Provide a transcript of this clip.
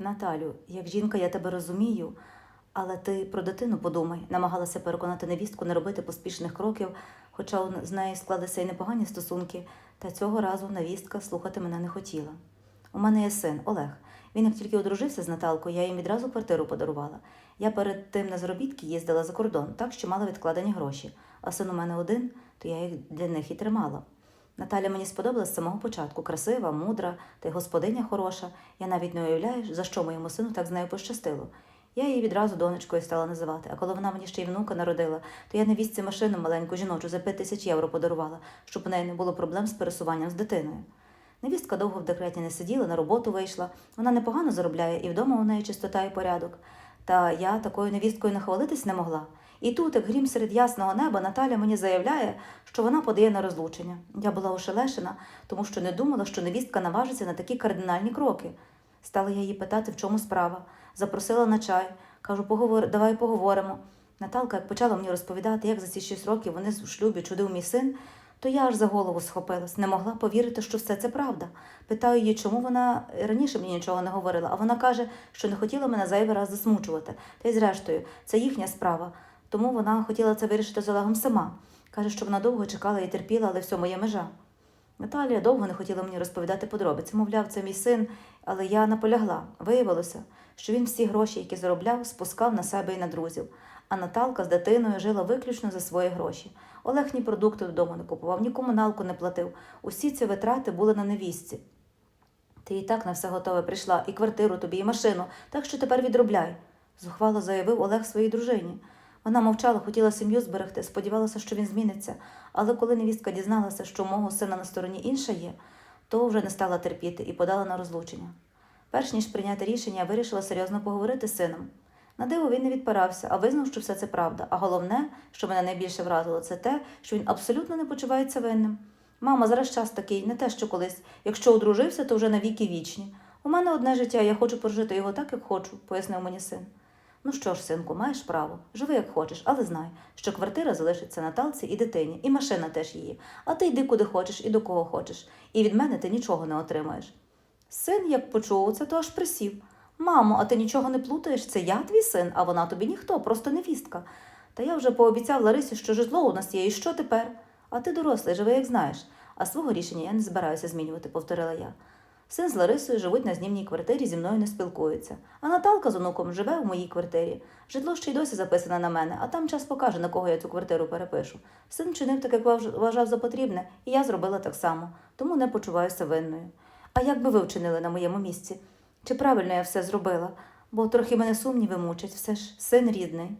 Наталю, як жінка, я тебе розумію, але ти про дитину подумай, намагалася переконати невістку не робити поспішних кроків, хоча з нею склалися й непогані стосунки, та цього разу невістка слухати мене не хотіла. У мене є син Олег. Він як тільки одружився з Наталкою, я їм відразу квартиру подарувала. Я перед тим на заробітки їздила за кордон, так що мала відкладені гроші. А син у мене один, то я їх для них і тримала. Наталя мені сподобалась з самого початку. Красива, мудра, й господиня хороша. Я навіть не уявляю, за що моєму сину так з нею пощастило. Я її відразу донечкою стала називати, а коли вона мені ще й внука народила, то я невістці машину маленьку жіночу за 5 тисяч євро подарувала, щоб у неї не було проблем з пересуванням з дитиною. Невістка довго в декреті не сиділа, на роботу вийшла. Вона непогано заробляє, і вдома у неї чистота і порядок. Та я такою невісткою не хвалитись не могла. І тут, як грім серед ясного неба, Наталя мені заявляє, що вона подає на розлучення. Я була ошелешена, тому що не думала, що невістка наважиться на такі кардинальні кроки. Стала я її питати, в чому справа. Запросила на чай. Кажу, поговор, давай поговоримо. Наталка, як почала мені розповідати, як за ці шість років вони в шлюбі чудив мій син, то я аж за голову схопилась, не могла повірити, що все це правда. Питаю її, чому вона раніше мені нічого не говорила, а вона каже, що не хотіла мене зайвий раз засмучувати. Та й зрештою, це їхня справа. Тому вона хотіла це вирішити з Олегом сама. Каже, що вона довго чекала і терпіла, але все моє межа. Наталія довго не хотіла мені розповідати подробиці. Мовляв, це мій син, але я наполягла. Виявилося, що він всі гроші, які заробляв, спускав на себе і на друзів. А Наталка з дитиною жила виключно за свої гроші. Олег ні продукти додому не купував, ні комуналку не платив. Усі ці витрати були на невістці. Ти і так на все готове прийшла, і квартиру тобі, і машину, так що тепер відробляй, зухвало заявив Олег своїй дружині. Вона мовчала, хотіла сім'ю зберегти, сподівалася, що він зміниться. Але коли невістка дізналася, що мого сина на стороні інша є, то вже не стала терпіти і подала на розлучення. Перш ніж прийняти рішення, вирішила серйозно поговорити з сином. На диво він не відпирався, а визнав, що все це правда. А головне, що мене найбільше вразило, це те, що він абсолютно не почувається винним. Мама, зараз час такий, не те, що колись. Якщо одружився, то вже навіки вічні. У мене одне життя, я хочу прожити його так, як хочу, пояснив мені син. Ну що ж, синку, маєш право, живи як хочеш, але знай, що квартира залишиться Наталці і дитині, і машина теж її. А ти йди куди хочеш і до кого хочеш. І від мене ти нічого не отримаєш. Син, як почув це, то аж присів. Мамо, а ти нічого не плутаєш? Це я твій син, а вона тобі ніхто, просто невістка. Та я вже пообіцяв Ларисі, що житло у нас є, і що тепер? А ти дорослий, живи, як знаєш. А свого рішення я не збираюся змінювати, повторила я. Син з Ларисою живуть на знімній квартирі, зі мною не спілкуються. А Наталка з онуком живе в моїй квартирі. Житло ще й досі записане на мене, а там час покаже, на кого я цю квартиру перепишу. Син чинив так, як вважав за потрібне, і я зробила так само, тому не почуваюся винною. А як би ви вчинили на моєму місці? Чи правильно я все зробила? Бо трохи мене сумніви мучать, все ж син рідний.